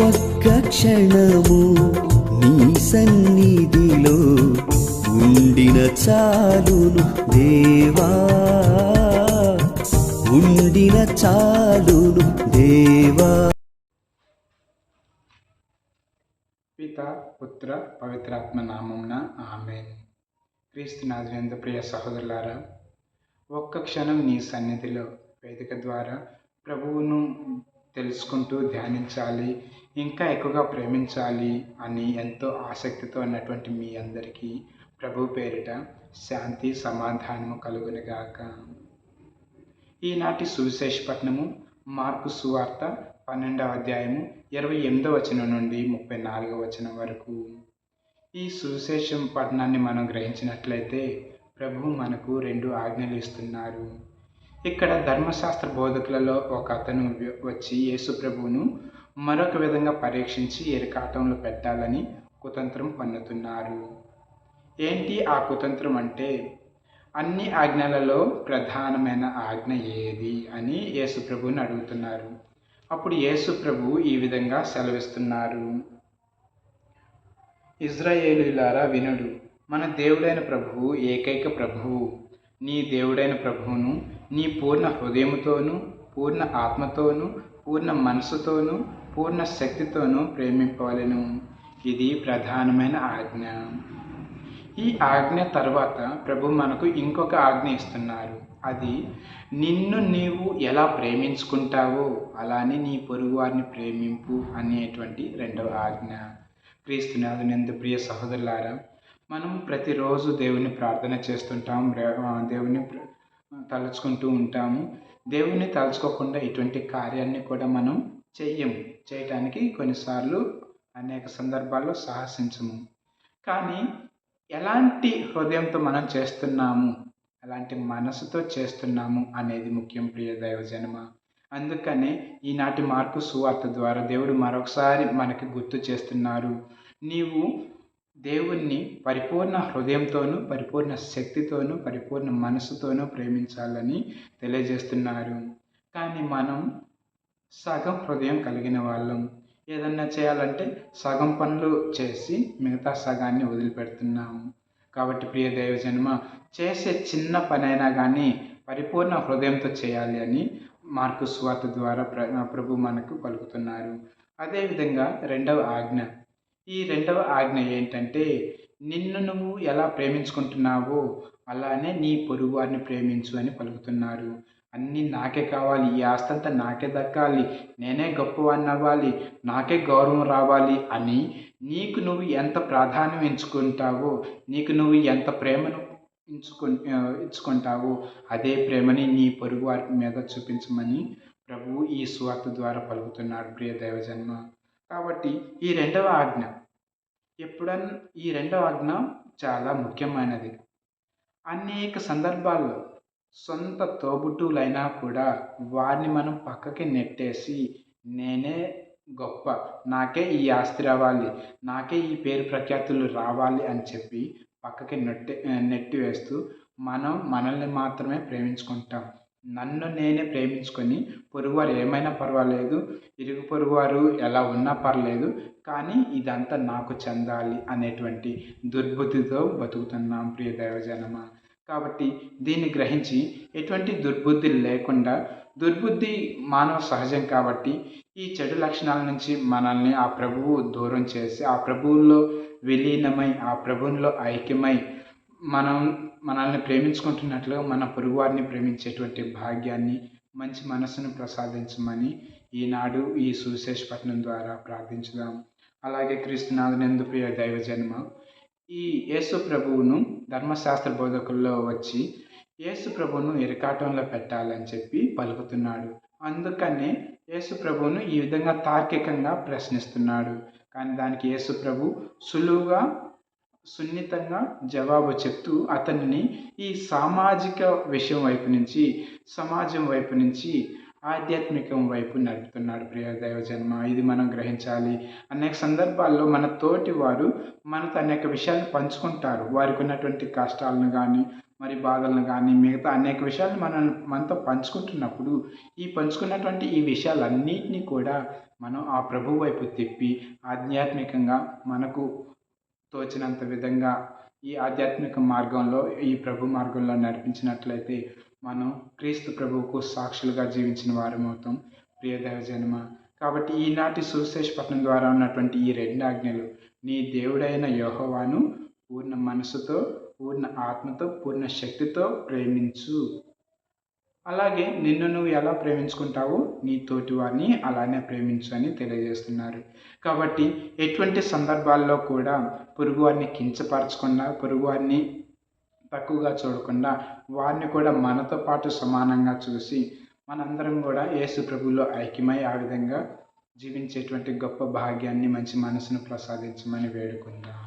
ఒక్క క్షణము నీ సన్నిధిలో ఉండిన చాలును దేవా. ఉండిన చాలును దేవా. పిత పుత్ర పవిత్రాత్మ నామంన ఆమె క్రీస్తు నాదినందు ప్రియ సహోదరులారా ఒక్క క్షణం నీ సన్నిధిలో వేదిక ద్వారా ప్రభువును తెలుసుకుంటూ ధ్యానించాలి ఇంకా ఎక్కువగా ప్రేమించాలి అని ఎంతో ఆసక్తితో ఉన్నటువంటి మీ అందరికీ ప్రభు పేరిట శాంతి సమాధానము కలుగునిగాక. ఈనాటి సువిశేషపట్నము మార్కు సువార్త పన్నెండవ అధ్యాయము ఇరవై ఎనిమిదవ వచనం నుండి ముప్పై నాలుగవ వచనం వరకు. ఈ సువిశేషం పట్టణాన్ని మనం గ్రహించినట్లయితే ప్రభు మనకు రెండు ఆజ్ఞలు ఇస్తున్నారు. ఇక్కడ ధర్మశాస్త్ర బోధకులలో ఒక అతను వచ్చి యేసుప్రభువును మరొక విధంగా పరీక్షించి ఎరికాటంలో పెట్టాలని కుతంత్రం పన్నుతున్నారు. ఏంటి ఆ కుతంత్రం అంటే అన్ని ఆజ్ఞలలో ప్రధానమైన ఆజ్ఞ ఏది అని యేసుప్రభువుని అడుగుతున్నారు. అప్పుడు యేసుప్రభు ఈ విధంగా సెలవిస్తున్నారు. ఇజ్రాయేలులారా వినుడు మన దేవుడైన ప్రభువు ఏకైక ప్రభువు నీ దేవుడైన ప్రభువును నీ పూర్ణ హృదయముతోనూ పూర్ణ ఆత్మతోనూ పూర్ణ మనసుతోనూ పూర్ణ శక్తితోనూ ప్రేమింపవలను. ఇది ప్రధానమైన ఆజ్ఞ. ఈ ఆజ్ఞ తర్వాత ప్రభు మనకు ఇంకొక ఆజ్ఞ ఇస్తున్నారు. అది నిన్ను నీవు ఎలా ప్రేమించుకుంటావో అలానే నీ పొరుగు వారిని ప్రేమింపు అనేటువంటి రెండవ ఆజ్ఞ. క్రీస్తునాథునందు ప్రియ సహోదరులారా మనం ప్రతిరోజు దేవుని ప్రార్థన చేస్తుంటాం. దేవుని తలుచుకుంటూ ఉంటాము. దేవుణ్ణి తలుచుకోకుండా ఇటువంటి కార్యాన్ని కూడా మనం చెయ్యము. చేయటానికి కొన్నిసార్లు అనేక సందర్భాల్లో సాహసించము. కానీ ఎలాంటి హృదయంతో మనం చేస్తున్నాము? ఎలాంటి మనసుతో చేస్తున్నాము అనేది ముఖ్యం ప్రియ దైవజనమ? అందుకనే ఈనాటి మార్పు సువార్త ద్వారా దేవుడు మరొకసారి మనకి గుర్తు చేస్తున్నారు. నీవు దేవుణ్ణి పరిపూర్ణ హృదయంతోనూ పరిపూర్ణ శక్తితోనూ పరిపూర్ణ మనసుతోనూ ప్రేమించాలని తెలియజేస్తున్నారు. కానీ మనం సగం హృదయం కలిగిన వాళ్ళం. ఏదన్నా చేయాలంటే సగం పనులు చేసి మిగతా సగాన్ని వదిలిపెడుతున్నాము కాబట్టి ప్రియ దైవజన్మ చేసే చిన్న పనైనా కానీ పరిపూర్ణ హృదయంతో చేయాలి అని మార్కు స్వార్థ ద్వారా ప్ర ప్రభు మనకు పలుకుతున్నారు. అదేవిధంగా రెండవ ఆజ్ఞ ఈ రెండవ ఆజ్ఞ ఏంటంటే నిన్ను నువ్వు ఎలా ప్రేమించుకుంటున్నావో అలానే నీ పొరుగు వారిని ప్రేమించు అని పలుకుతున్నారు. అన్నీ నాకే కావాలి ఈ ఆస్తంతా నాకే దక్కాలి నేనే గొప్పవాడిని అవ్వాలి నాకే గౌరవం రావాలి అని నీకు నువ్వు ఎంత ప్రాధాన్యం ఎంచుకుంటావో నీకు నువ్వు ఎంత ప్రేమను ఎంచుకు ఇచ్చుకుంటావో అదే ప్రేమని నీ పొరుగు వారి మీద చూపించమని ప్రభువు ఈ స్వార్థ ద్వారా పలుకుతున్నాడు ప్రియ దైవజన్మ కాబట్టి ఈ రెండవ ఆజ్ఞ ఎప్పుడన్ ఈ రెండవ ఆజ్ఞ చాలా ముఖ్యమైనది. అనేక సందర్భాల్లో సొంత తోబుట్టువులైనా కూడా వారిని మనం పక్కకి నెట్టేసి నేనే గొప్ప నాకే ఈ ఆస్తి రావాలి నాకే ఈ పేరు ప్రఖ్యాతులు రావాలి అని చెప్పి పక్కకి నెట్టి నెట్టి వేస్తూ మనం మనల్ని మాత్రమే ప్రేమించుకుంటాం. నన్ను నేనే ప్రేమించుకొని పొరుగువారు ఏమైనా పర్వాలేదు ఇరుగు పొరుగువారు ఎలా ఉన్నా పర్లేదు కానీ ఇదంతా నాకు చెందాలి అనేటువంటి దుర్బుద్ధితో బతుకుతున్నాం ప్రియ దైవజనమా. కాబట్టి దీన్ని గ్రహించి ఎటువంటి దుర్బుద్ధి లేకుండా దుర్బుద్ధి మానవ సహజం కాబట్టి ఈ చెడు లక్షణాల నుంచి మనల్ని ఆ ప్రభువు దూరం చేసి ఆ ప్రభువుల్లో విలీనమై ఆ ప్రభువుల్లో ఐక్యమై మనం మనల్ని ప్రేమించుకుంటున్నట్లుగా మన పొరుగువారిని ప్రేమించేటువంటి భాగ్యాన్ని మంచి మనసును ప్రసాదించమని ఈనాడు ఈ సువిశేషపట్నం ద్వారా ప్రార్థించుదాం. అలాగే క్రీస్తునాథనందు ప్రియ దైవ జన్మ ఈ యేసు ప్రభువును ధర్మశాస్త్ర బోధకుల్లో వచ్చి యేసు ప్రభువును ఇరకాటంలో పెట్టాలని చెప్పి పలుకుతున్నాడు. అందుకనే యేసు ప్రభువును ఈ విధంగా తార్కికంగా ప్రశ్నిస్తున్నాడు. కానీ దానికి యేసు ప్రభు సులువుగా సున్నితంగా జవాబు చెప్తూ అతనిని ఈ సామాజిక విషయం వైపు నుంచి సమాజం వైపు నుంచి ఆధ్యాత్మికం వైపు నడుపుతున్నాడు ప్రియ దైవజన్మ. ఇది మనం గ్రహించాలి. అనేక సందర్భాల్లో మన తోటి వారు మనతో అనేక విషయాలు పంచుకుంటారు. వారికి ఉన్నటువంటి కష్టాలను కానీ మరి బాధలను కానీ మిగతా అనేక విషయాలు మనం మనతో పంచుకుంటున్నప్పుడు ఈ పంచుకున్నటువంటి ఈ విషయాలన్నింటినీ కూడా మనం ఆ ప్రభు వైపు తిప్పి ఆధ్యాత్మికంగా మనకు తోచినంత విధంగా ఈ ఆధ్యాత్మిక మార్గంలో ఈ ప్రభు మార్గంలో నడిపించినట్లయితే మనం క్రీస్తు ప్రభువుకు సాక్షులుగా జీవించిన వారం అవుతాం ప్రియదేవ జన్మ కాబట్టి ఈనాటి సువిశేషపట్నం ద్వారా ఉన్నటువంటి ఈ రెండు ఆజ్ఞలు నీ దేవుడైన యోహోవాను పూర్ణ మనసుతో పూర్ణ ఆత్మతో పూర్ణ శక్తితో ప్రేమించు. అలాగే నిన్ను నువ్వు ఎలా ప్రేమించుకుంటావు నీ తోటి వారిని అలానే ప్రేమించు అని తెలియజేస్తున్నారు. కాబట్టి ఎటువంటి సందర్భాల్లో కూడా పొరుగువారిని కించపరచకుండా పొరుగువారిని తక్కువగా చూడకుండా వారిని కూడా మనతో పాటు సమానంగా చూసి మనందరం కూడా యేసు ప్రభులో ఐక్యమై ఆ విధంగా జీవించేటువంటి గొప్ప భాగ్యాన్ని మంచి మనసును ప్రసాదించమని వేడుకుందాం.